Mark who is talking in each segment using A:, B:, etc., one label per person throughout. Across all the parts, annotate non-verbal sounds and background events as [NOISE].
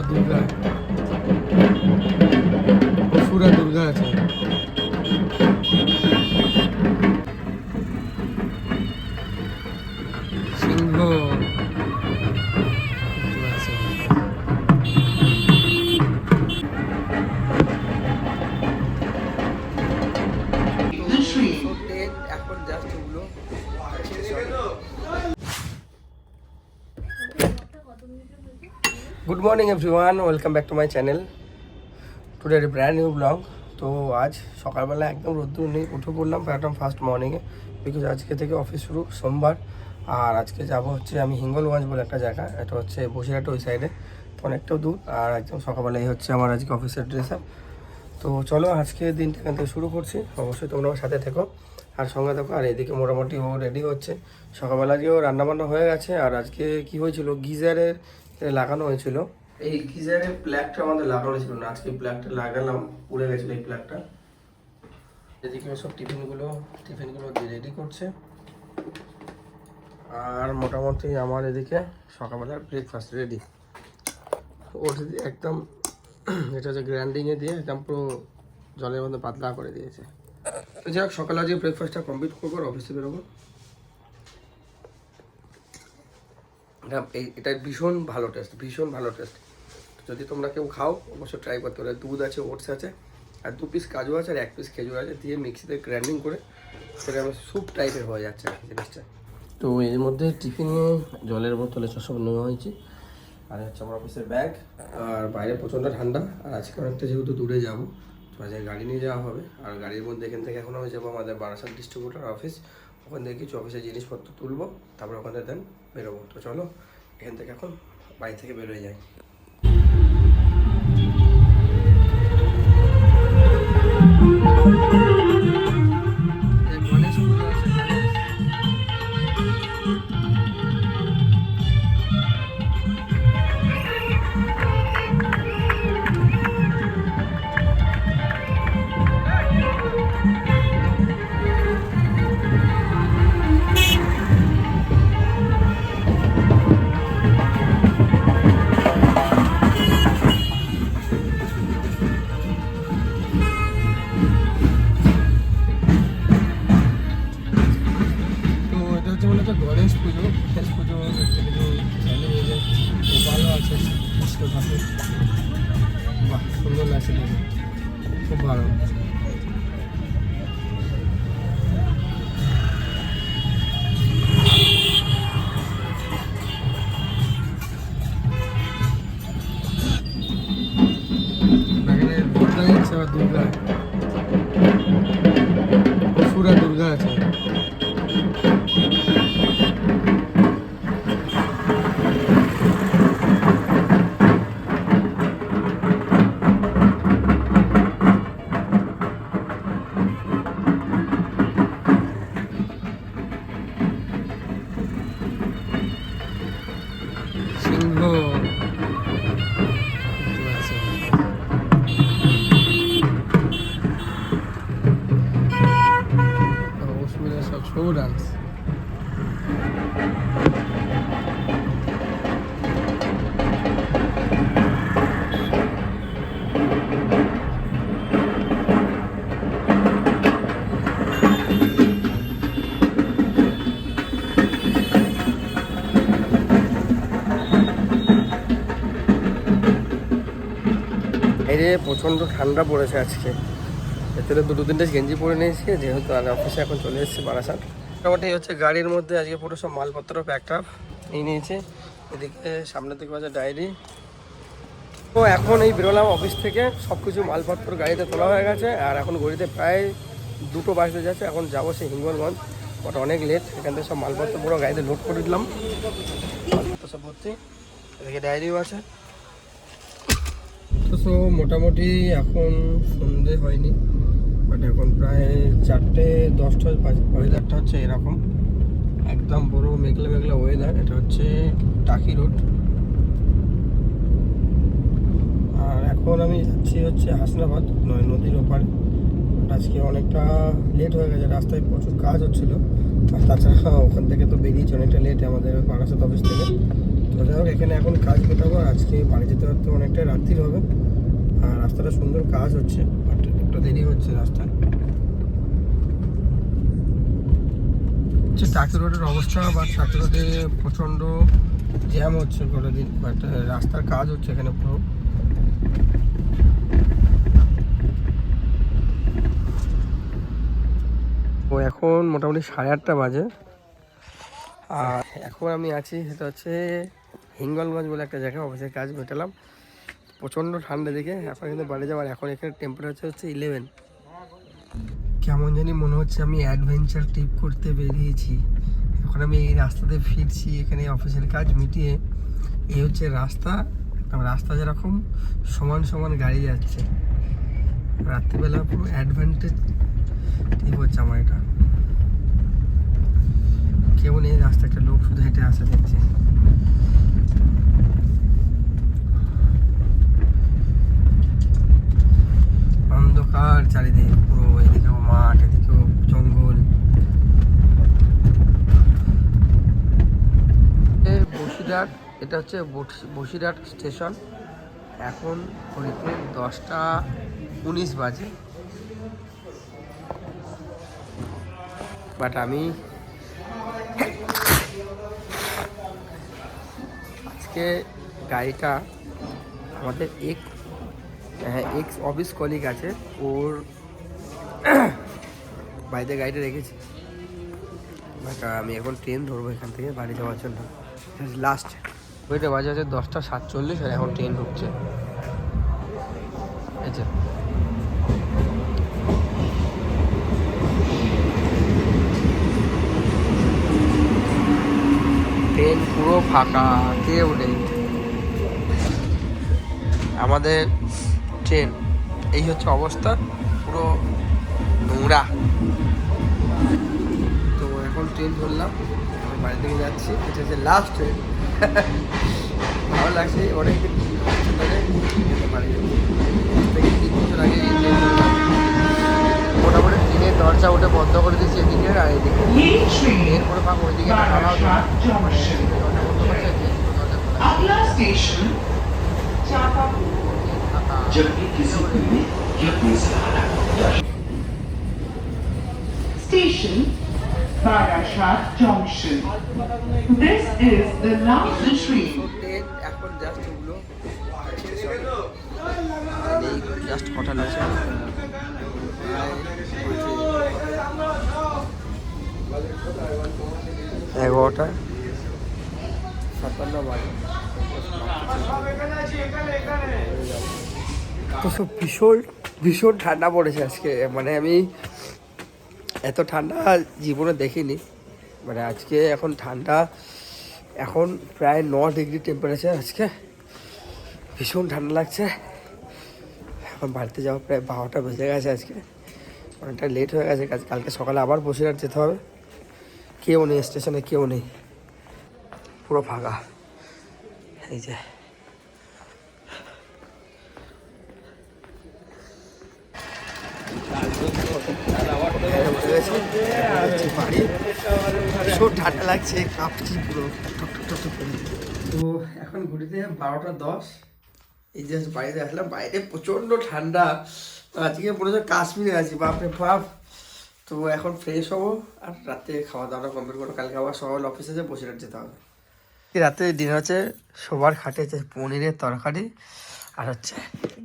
A: দুর্গা। অসুরা দুর্গা আছে। Good morning everyone welcome back to my channel today brand new vlog তো আজ সকালবেলা একদম রোদ্দুর নেই, উঠে পড়লাম একদম ফার্স্ট মর্নিংয়ে বিকজ আজকে থেকে অফিস শুরু, সোমবার। আর আজকে যাব হচ্ছে আমি হিঙ্গলগঞ্জ বলে একটা জায়গা। এটা হচ্ছে বসিরহাট ওই সাইডে অনেকটাও দূর। আর একদম সকালবেলায় হচ্ছে আমার আজকে অফিসের ড্রেস আপ তো চলো আজকে দিনটা এখান থেকে শুরু করছি। অবশ্যই তোমরা সাথে থেকো। আর সঙ্গে থাকো। আর এদিকে মোটামুটি ও রেডি হচ্ছে। সকালবেলা আজকেও রান্নাবান্না হয়ে গেছে। আর আজকে কি হয়েছিল? গিজারের লাগানো হয়েছিল। এই গিজারের প্ল্যাগটা আমাদের লাগানো ছিল না। আজকে প্ল্যাগটা লাগালাম, পুড়ে গেছিল এই প্ল্যাগটা এদিকে সব টিফিনগুলো টিফিনগুলো রেডি করছে। আর মোটামুটি আমার এদিকে সকালবেলার ব্রেকফাস্ট রেডি দিয়ে একদম, এটা হচ্ছে গ্র্যান্ডিংয়ে দিয়ে একদম পুরো জলের মধ্যে পাতলা করে দিয়েছে। যাই হোক, সকালে আজকে ব্রেকফাস্টটা কমপ্লিট করব অফিসে বেরোবো। এটা এই, এটা ভীষণ ভালো টেস্ট ভীষণ ভালো টেস্ট যদি তোমরা কেউ খাও, অবশ্যই ট্রাই করতে পারো। দুধ আছে, ওটস আছে, আর দু পিস কাজু আছে আর এক পিস খেজুর আছে। দিয়ে মিক্সিতে গ্রাইন্ডিং করে সেটা আমার স্যুপ টাইপের হয়ে যাচ্ছে জিনিসটা। তো এর মধ্যে টিফিনে জলের বোতলে সব নেওয়া হয়েছে। আর হচ্ছে আমার অফিসের ব্যাগ আর বাইরে প্রচণ্ড ঠান্ডা। আর আজকে অনেকটা যেহেতু দূরে যাব, তো আজকে গাড়ি নিয়ে যাওয়া হবে। আর গাড়ির মধ্যে এখান থেকে এখন আমি যাব আমাদের বারাসাত ডিস্ট্রিবিউটার অফিস ওখান থেকে কিছু অফিসের জিনিসপত্র তুলবো, তারপর ওখান দেন বেরোবো। তো চলো, এখান থেকে এখন বাড়ি থেকে বেরোয় যাই। লাগছে খুব ভালো। প্রচণ্ড ঠান্ডা পড়েছে আজকে। ভেতরে দুটো তিনটে গেঞ্জি পরে নিয়েছি, যেহেতু আমি অফিসে এখন চলে এসেছি বারাসাত। মোটামুটি হচ্ছে গাড়ির মধ্যে আজকে পুরো সব মালপত্র প্যাকড আপ এই নিয়েছি। এদিকে সামনের দিকে আছে ডায়েরি তো এখন এই বেরোলাম অফিস থেকে সব কিছু মালপত্র গাড়িতে তোলা হয়ে গেছে, আর এখন গড়িতে প্রায় দুটো বাজতে যাচ্ছে, এখন যাব সেই হিঙ্গলগঞ্জ। ওটা অনেক লেট এখান থেকে সব মালপত্র পুরো গাড়িতে লোড করে দিলাম। সব ভর্তি। এদিকে ডায়েরিও আছে। তো মোটামুটি এখন সন্ধে হয়নি বাট এখন প্রায় চারটে দশটা ওয়েদারটা হচ্ছে এরকম। একদম বড় মেঘলা মেঘলা ওয়েদার এটা হচ্ছে টাকি রোড আর এখন আমি যাচ্ছি হচ্ছে হাসনাবাদ, নয় নদীর ওপারে। আজকে অনেকটা লেট হয়ে গেছে, রাস্তায় প্রচুর কাজ হচ্ছিল। আর তাছাড়া ওখান থেকে তো বেরিয়েছে, অনেকটা লেট আমাদের বারাসাত অফিস থেকে। তো যাই এখানে এখন কাজ মেটাবো আজকে বাড়ি যেতে হতে অনেকটা রাত্রির হবে। আর রাস্তাটা সুন্দর কাজ হচ্ছে, বাট একটু দেরি হচ্ছে রাস্তায়। হচ্ছে টাকি রোডের অবস্থা বা টাকি রোডে প্রচণ্ড জ্যাম হচ্ছে গোটা দিন, বাট রাস্তার কাজ হচ্ছে এখানে পুরো। ও এখন মোটামুটি সাড়ে আটটা বাজে। আর এখন আমি আছি, সেটা হচ্ছে হিঙ্গলগঞ্জ বলে একটা জায়গা অফিসের কাজ মেটালাম। প্রচণ্ড ঠান্ডা দিকে এখন কিন্তু বাড়ি যাওয়ার এখন এখানে টেম্পারেচার হচ্ছে ইলেভেন কেমন জানি মনে হচ্ছে আমি অ্যাডভেঞ্চার ট্রিপ করতে বেরিয়েছি। এখন আমি এই রাস্তাতে ফিরছি, এখানে অফিসের কাজ মিটিয়ে। এই হচ্ছে রাস্তা। রাস্তা যেরকম, সমান সমান গাড়ি যাচ্ছে। রাত্রিবেলা পুরো অ্যাডভেঞ্চার ট্রিপ হচ্ছে আমার এটা। কেউ নেই রাস্তা একটা লোক শুধু হেঁটে আসা দেখছি। অন্ধকার চারিদিকে, পুরো এদিকেও মাঠ এদিকেও জঙ্গল। বসিরহাট, এটা হচ্ছে বস- বসিরহাট স্টেশন। এখন ঘড়িতে দশটা উনিশ বাজে। বাট আমি আজকে গাড়িটা আমাদের এক এক্স অফিস কলিগ আছে, ওর [COUGHS] বাড়িতে গাড়িটা রেখেছি। আমি এখন ট্রেন ধরবো এখান থেকে বাড়ি যাওয়ার জন্য। লাস্ট ওইটা বাজে হচ্ছে দশটা সাতচল্লিশ আর এখন ট্রেন ঢুকছে। যে। ট্রেন পুরো ফাঁকা, কেউ নেই। আমাদের ট্রেন। এই হচ্ছে অবস্থা পুরো নোংরা। তো এখন ট্রেন ধরলাম বাড়ি থেকে যাচ্ছি এটা হচ্ছে লাস্ট ট্রেন ভালো লাগছে অনেক বাড়ি থেকে তিন বছর আগে মোটামুটি ট্রেনের দরজা উঠে বন্ধ করে দিয়েছি এদিকে আর এদিকে। এরপরে বা ওইদিকে খাওয়া এদিকে দরজা খোলা।
B: अगला स्टेशन चापापुर
A: ফাঁকা।
C: जब भी किसी को भी या कोई सहारा या
B: Station Barashat Junction. This is the last train.
A: Train এখন জাস্ট এগুলো জাস্ট কটা লাগছে এগারোটা সাতান্ন বাজে তো সব ভীষণ ভীষণ ঠান্ডা পড়েছে আজকে। মানে আমি এত ঠান্ডা জীবনে দেখিনি। মানে আজকে এখন ঠান্ডা, এখন প্রায় ন ডিগ্রি টেম্পারেচার আজকে। ভীষণ ঠান্ডা লাগছে। এখন বাড়িতে যাওয়া প্রায় বারোটা বেজে গেছে আজকে। অনেকটা লেট হয়ে গেছে। কালকে সকালে আবার বসিরহাট যেতে হবে। কেউ নেই স্টেশনে কেউ নেই। পুরো ফাঁকা। এই যে উঠে গেছি, বাড়ি। ভীষণ ঠান্ডা লাগছে কাঁপছি পুরো। তো এখন ঘুরিতে বারোটা দশ। এই যে বাইরে আসলাম বাইরে প্রচণ্ড ঠান্ডা। আজকে মনে হচ্ছে কাশ্মীরে আছি বাপরে বাপ। তো এখন ফ্রেশ হব আর রাতে খাওয়া দাওয়াটা কমপ্লিট করব। কালকে আবার সকাল অফিসে যে বসে যেতে হবে। রাতে ডিনার হচ্ছে সবার খাটে হচ্ছে পনিরের তরকারি। আর হচ্ছে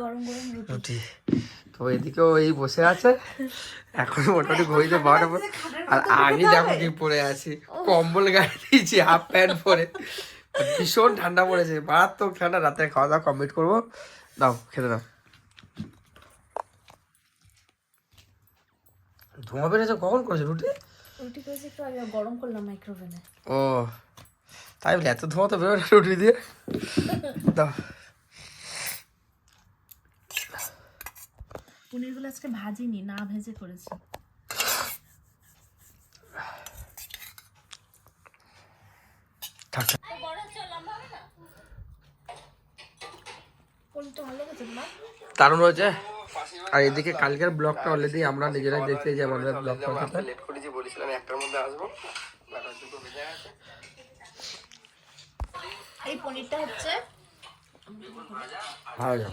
D: গরম গরম রুটি।
A: তো এদিকেও এই বসে আছে। এখন মোটামুটি ঘড়িতে বারোটা পর আর আমি দেখো কি পরে আছি। কম্বল গায়ে দিয়েছি হাফ প্যান্ট পরে। ভীষণ ঠান্ডা পড়েছে। মারাত্মক ঠান্ডা। রাতে খাওয়া দাওয়া কমপ্লিট করব। দাও খেতে দাও। ধোঁয়া বেড়েছে কখন করেছে রুটি?
D: রুটি করেছি একটু আগে। গরম করলাম মাইক্রোওভেনে
A: ও। তাই বলে এত ধোঁয়া তো বেরোয় না রুটি দিয়ে। দাও।
D: পনিরগুলো আজকে ভাজিনি না ভেজে করেছি।
A: থাক থাক।
D: পনিরটা ভালো লেগেছে না
A: দারুণ হয়েছে। আর এদিকে কালকের ব্লগটা অলরেডি আমরা নিজেরাই দেখতে যে আমাদের ব্লগটা লেট করেছি বলেছিলাম একটার মধ্যে আসব।
D: এই এই পনিরটা হচ্ছে
A: ভালো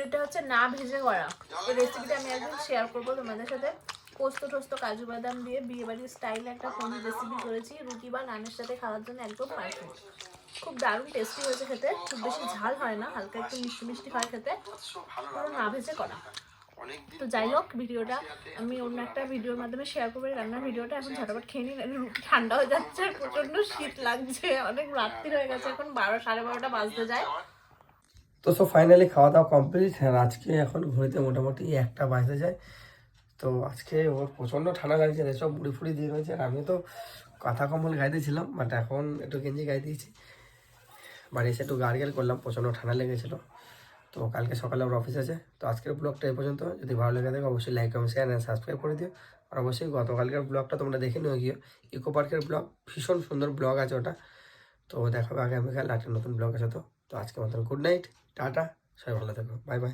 D: পনিরটা হচ্ছে না ভেজে করা। এই রেসিপিটা আমি একদিন শেয়ার করব তোমাদের সাথে। পোস্ত টোস্ত, কাজু বাদাম দিয়ে বিয়ে বাড়ির স্টাইলে একটা পনির রেসিপি করেছি। রুটি বা নানের সাথে খাওয়ার জন্য একদম পারফেক্ট খুব দারুণ টেস্টি হয়েছে খেতে। খুব বেশি ঝাল হয় না, হালকা একটু মিষ্টি মিষ্টি হয় খেতে। কারণ না ভেজে করা। তো যাই হোক, ভিডিওটা আমি অন্য একটা ভিডিওর মাধ্যমে শেয়ার করব। রান্নার ভিডিওটা এখন ঝটাপট খেয়ে নিই রুটি ঠান্ডা হয়ে যাচ্ছে। প্রচণ্ড শীত লাগছে। অনেক রাত্রি হয়ে গেছে, এখন বারো, সাড়ে বারোটা বাজতে যায়।
A: তো সব ফাইনালি খাওয়া দাওয়া কমপ্লিট হ্যাঁ আজকে এখন ঘুরিতে মোটামুটি একটা বাজতে যায়। তো আজকে ওর প্রচণ্ড ঠান্ডা লাগছে এসব মুড়ি ফুড়ি দিয়ে রয়েছে আর আমি তো কাঁথা কম্বল গায়ে দিয়েছিলাম বাট এখন একটু গেঞ্জি গায়ে দিয়েছি। বাড়ি এসে একটু গার্গেল করলাম, প্রচণ্ড ঠান্ডা লেগেছিলো। তো কালকে সকালে আমার অফিস আছে, তো আজকের ব্লগটা এই পর্যন্ত। যদি ভালো লেগে থাকে, অবশ্যই like comment share and subscribe করে দিও। আর অবশ্যই গতকালকের ব্লগটা তোমরা দেখে নিও গিয়ে। ইকো পার্কের ব্লগ ভীষণ সুন্দর ব্লগ আছে ওটা। তো দেখাবে আগামীকাল একটা নতুন ব্লগ আছে তো। তো আজকে মতন গুড নাইট টাটা সবাই ভালো থাকো বাই বাই